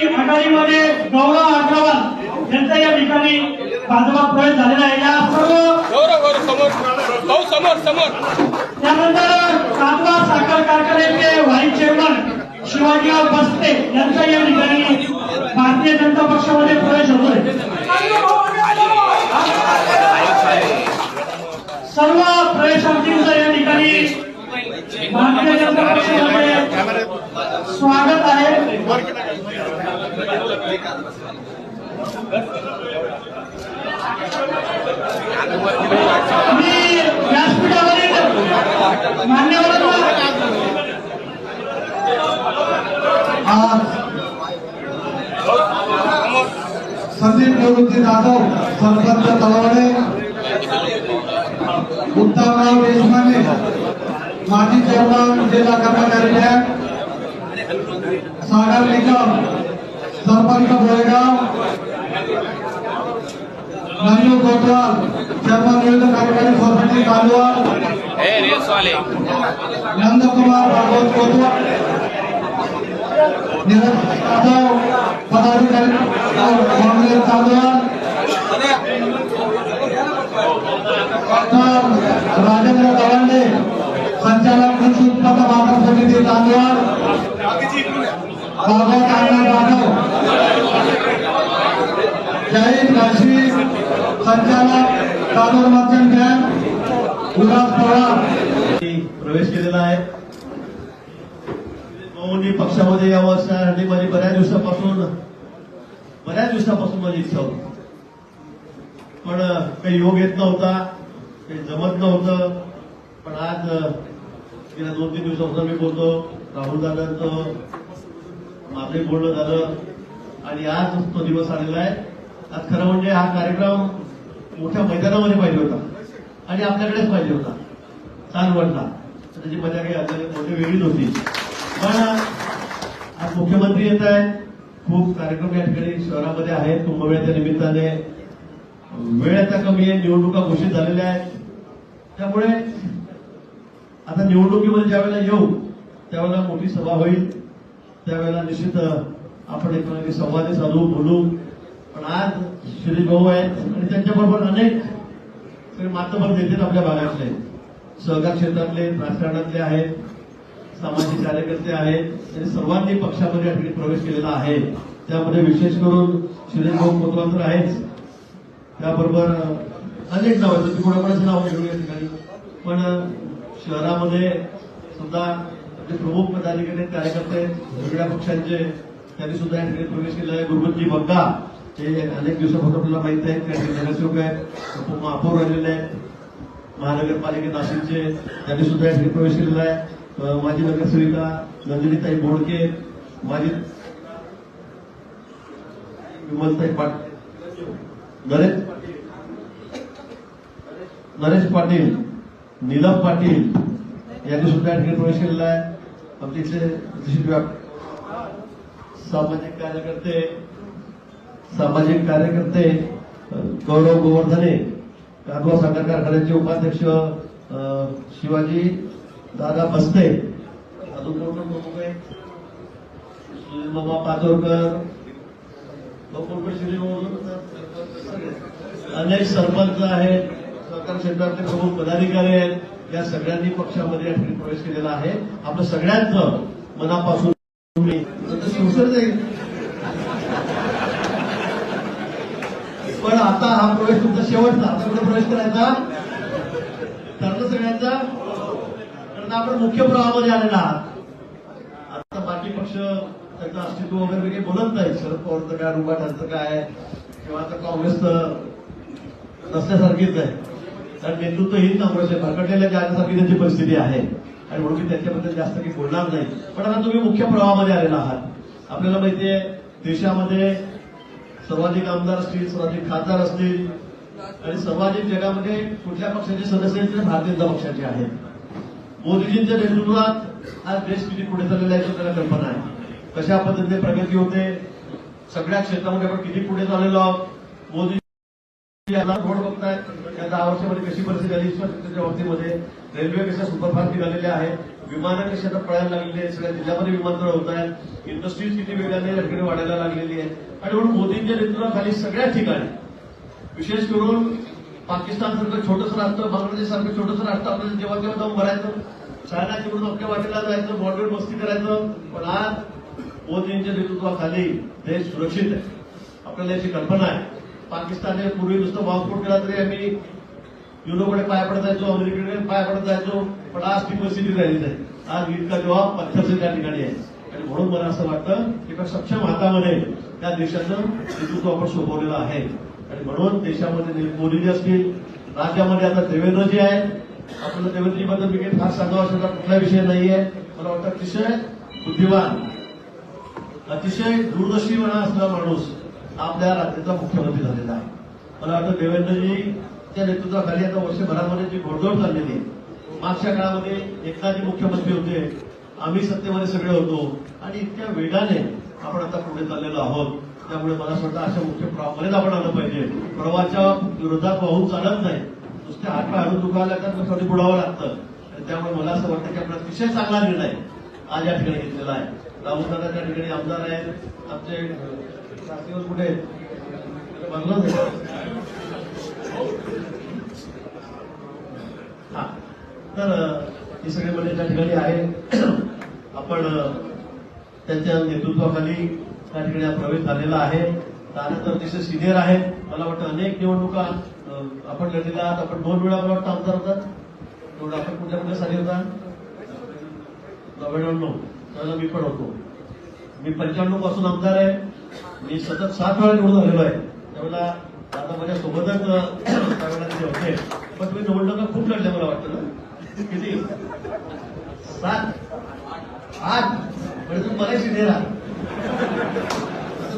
आघाडीमध्ये गौरव अग्रवाल यांचा या ठिकाणी भाजपात प्रवेश झालेला आहे. या सर्व समोर समोर त्यानंतर कांदवा साखर कारखान्याचे व्हाईस चेअरमन शिवाजीराव बस्ते यांचा या ठिकाणी भारतीय जनता पक्षामध्ये प्रवेश होतोय सर्व प्रवेशार्थींचं या ठिकाणी भारतीय जनता पक्षामध्ये स्वागत आहे मी व्यासपीठावरील मान्यवरांना आज संदीप निवृत्ती जाधव सरपंच तलवडे उत्तमराव देशमाने माजी चेअरमन जिल्हा कर्मचारी बँक सागर निकम सरपंच बोळेगाव ननियो कोतवाल चेयरमैन विविध कार्यकारी समिति कालवाल ए रेस वाले। नंद कुमार भागवत कोतवाल नीरज यादव पदाधिकारी कांग्रेस कालवाल राजेंद्र दलंडे संचालक कृषि उत्पन्न मात्र समिति कालवाल भागवत आनंद यादव। जय काशी संचालक तांदूळ मर्चंट बँक उल्हास पवार प्रवेश केलेला आहे. भाऊंनी पक्षामध्ये यावं असण्यासाठी माझी बऱ्याच दिवसापासून बऱ्याच दिवसापासून माझी इच्छा होती. पण काही योग येत नव्हता काही जमत नव्हतं. पण आज गेल्या दोन तीन दिवसापासून मी बोलतो राहुल दादांचं माझंही बोलणं झालं. आणि आज तो दिवस आलेला आहे. आज खरं म्हणजे हा कार्यक्रम मोठ्या मैदानामध्ये पाहिजे होता. आणि आपल्याकडेच पाहिजे होता. चालवडला. त्याची मजा काही आपल्याकडे मोठी वेगळीच होती. पण आज मुख्यमंत्री येत आहेत. खूप कार्यक्रम या ठिकाणी शहरामध्ये आहेत. कुंभमेळ्याच्या निमित्ताने वेळ आता कमी आहे. निवडणुका घोषित झालेल्या आहेत. त्यामुळे आता निवडणुकीमध्ये ज्यावेळेला येऊ त्यावेळेला मोठी सभा होईल. त्यावेळेला निश्चित आपण एकमेकांशी संवाद साधू बोलू. आज श्री भाऊ आहेत आणि त्यांच्याबरोबर अनेक सगळे मातबर नेते आपल्या भागातले सहकार क्षेत्रातले राजकारणातले आहेत सामाजिक कार्यकर्ते आहेत आणि सर्वांनी पक्षामध्ये या ठिकाणी प्रवेश केलेला आहे. त्यामध्ये विशेष करून श्री भाऊ कोतवाल तर आहेच त्याबरोबर अनेक नाव आहेत. कोणाकोणाची नाव घेऊ या ठिकाणी? पण शहरामध्ये सुद्धा जे प्रमुख पदाधिकारी कार्यकर्ते आहेत, वेगवेगळ्या पक्षांचे त्यांनी सुद्धा या ठिकाणी प्रवेश केला आहे. गुरुजी बग्गा हे अनेक दिवसापासून आपल्याला माहीत आहे त्या नगरसेवक आहेत उप- महापौर राहिलेले आहेत. महानगरपालिके नाशिकचे त्यांनी सुद्धा या ठिकाणी प्रवेश केलेला आहे. माजी नगरसेविका नंदिनीताई बोडके माजी विमलताई पाटील नरेश नरेश पाटील नीलम पाटील यांनी सुद्धा या ठिकाणी प्रवेश केलेला आहे. आमचे इथले सामाजिक कार्यकर्ते सामाजिक कार्यकर्ते गौरव गोवर्धने कांदवा साखर कारखान्याचे उपाध्यक्ष अं, शिवाजी दादा बस्ते अजून कोण प्रमुख आहे सुनील पाचोरकर अनेक सरपंच आहेत सहकार क्षेत्रातले प्रमुख पदाधिकारी आहेत या सगळ्यांनी पक्षामध्ये या ठिकाणी प्रवेश केलेला आहे. आपलं सगळ्यांचं मनापासून मी आता हा प्रवेश तुमचा शेवटचा. आता कुठे प्रवेश करायचा. ठरलं सगळ्यांचा. कारण आपण मुख्य प्रवाहामध्ये आलेला आहात. आता बाकी पक्ष त्याचं अस्तित्व वगैरे काही बोलत नाही शरद पवारचं काय रुबाटांचं काय किंवा आता काँग्रेस तर नसल्यासारखीच आहे. कारण नेतृत्वहीन काँग्रेस आहे. भरकटलेल्या जाण्यासारखी त्यांची परिस्थिती आहे. आणि म्हणून मी त्यांच्याबद्दल जास्त काही बोलणार नाही. पण आता तुम्ही मुख्य प्रवाहामध्ये आलेला आहात. आपल्याला माहिती आहे देशामध्ये सर्वाधिक आमदार असतील सर्वाधिक खासदार असतील आणि सर्वाधिक जगामध्ये कुठल्या पक्षाचे सदस्य आहेत भारतीय जनता पक्षाचे आहेत. मोदीजींच्या नेतृत्वात आज देश किती पुढे चाललेला आहे आपल्याला कल्पना आहे. कशा पद्धतीने प्रगती होते सगळ्या क्षेत्रामध्ये आपण किती पुढे चाललेलो आहोत मोदी रोड बघतायत? या दहा वर्षामध्ये कशी परिस्थिती झाली इन्फ्रास्ट्रक्चरच्या बाबतीमध्ये रेल्वे कशा सुपरफास्ट निघालेल्या आहेत? विमानं आता पळायला लागलेली जिल्ह्यामध्ये विमानतळ होत आहेत. इंडस्ट्रीज़ किती वेगाने या ठिकाणी वाढायला लागलेली आहे आणि विशेष करून पाकिस्तान सारखं छोटंसं राष्ट्र, बांगलादेश सारखं छोटंसं राष्ट्र आपल्याला जेव्हा तेव्हा जाऊन भरायचं चायना तिकडून आपल्या वाटेला जायचं बॉर्डर मस्ती करायचं. पण आज मोदींच्या नेतृत्वाखाली देश सुरक्षित आहे. आपल्याला याची कल्पना आहे. पाकिस्तानने पूर्वी नुसतं बॉम्बस्फोट केला तरी युनोकडे पाय पडत जायचो अमेरिकेकडे पाय पडत जायचो पण आज ती परिस्थिती राहिली नाही आज इतका जबाब पत्थरचे त्या ठिकाणी आहे. आणि म्हणून मला असं वाटतं की एका सक्षम हातामध्ये त्या देशाचं नेतृत्व आपण सोपवलेलं आहे. आणि म्हणून देशामध्ये मोदीजी असतील राज्यामध्ये आता देवेंद्रजी आहेत. आपल्याला देवेंद्रजीबद्दल मी काही फार सांगावा असा कुठला विषय नाहीये. मला वाटतं अतिशय बुद्धिमान अतिशय दूरदर्शीपणा असलेला माणूस आपल्या राज्याचा मुख्यमंत्री झालेला आहे. मला वाटतं त्या नेतृत्वाखाली आता वर्षभरामध्ये जी घोडदौड चाललेली आहे मागच्या काळामध्ये एकनाथजी मुख्यमंत्री होते आम्ही सत्तेमध्ये सगळे होतो. आणि इतक्या वेगाने आपण आता पुढे चाललेलो आहोत. त्यामुळे मला असं वाटतं अशा मुख्य प्रॉब्लेम आपण आलं पाहिजे. प्रवाहाच्या विरोधात वाहून चालत नाही. नुसते हात पाय हळून दुखायला लागतात थोडी बुडावं लागतं. आणि त्यामुळे मला असं वाटतं की आपण अतिशय चांगला निर्णय आज या ठिकाणी घेतलेला आहे. राहुल दादा त्या ठिकाणी आमदार आहेत. आमचे कुठे आहेत? बंगलोर हा तर अ, हे सगळे म्हणजे त्या ठिकाणी आहे आपण त्यांच्या नेतृत्वाखाली त्या ठिकाणी प्रवेश झालेला आहे. त्यानंतर अतिशय सिनियर आहेत मला वाटतं अनेक निवडणुका आपण लढलेल्या आहात. आपण दोन वेळा मला वाटतं आमदार होतात. तेवढं आपण कुठल्या कुठल्या साठी होता. नव्याण्णव त्याला मी पण होतो. मी पंच्याण्णवपासून आमदार आहे. मी सतत सात वेळा निवडून आलेलो आहे. त्यावेळेला आता माझ्या सोबतच त्यावेळेला ते होते. पण तुम्ही निवडणुका खूप लढल्या मला वाटतं ना? किती? सात? आठ? म्हणजे तुम्ही बरेच सिनियर आहात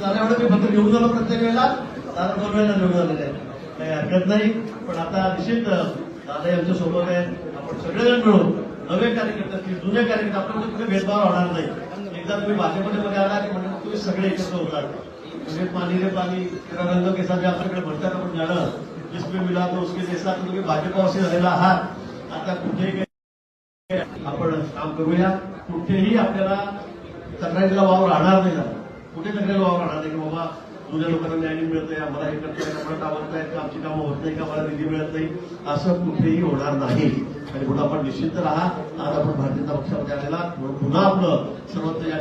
दादा म्हणून एवढं मी फक्त निवडून आलो प्रत्येक वेळेला. दादा दोन वेळेला निवडून आलेले आहेत. काही हरकत नाही. पण आता निश्चित दादा आमच्यासोबत आहेत आपण सगळेजण मिळून नवे कार्यकर्ते असतील जुने कार्यकर्ते आपल्यामध्ये कुठे भेदभाव होणार नाही. एकदा तुम्ही भाजपमध्ये मध्ये आला की म्हणजे तुम्ही सगळे एकत्र होतात. म्हणजे पाणी रे पाणी तेरा रंग केसा जे आपल्याकडे म्हणतात आपण जाणं. जिसमें मिला तो उसके जैसा तुम्ही भाजपावरती झालेला आहात. आता कुठेही आपण काम करूया. कुठेही आपल्याला तक्रारीला वाव राहणार नाही झाला. कुठे तक्रारीला वाव राहणार नाही की बाबा जुन्या लोकांना न्याय नाही मिळत आहे आम्हाला हे करताय आम्हाला टावरत का आमची कामं होत नाही का आम्हाला निधी मिळत नाही. असं कुठेही होणार नाही. आणि म्हणून आपण निश्चित राहा. आज आपण भारतीय जनता पक्षामध्ये आलेला पुन्हा आपलं सर्वत्र या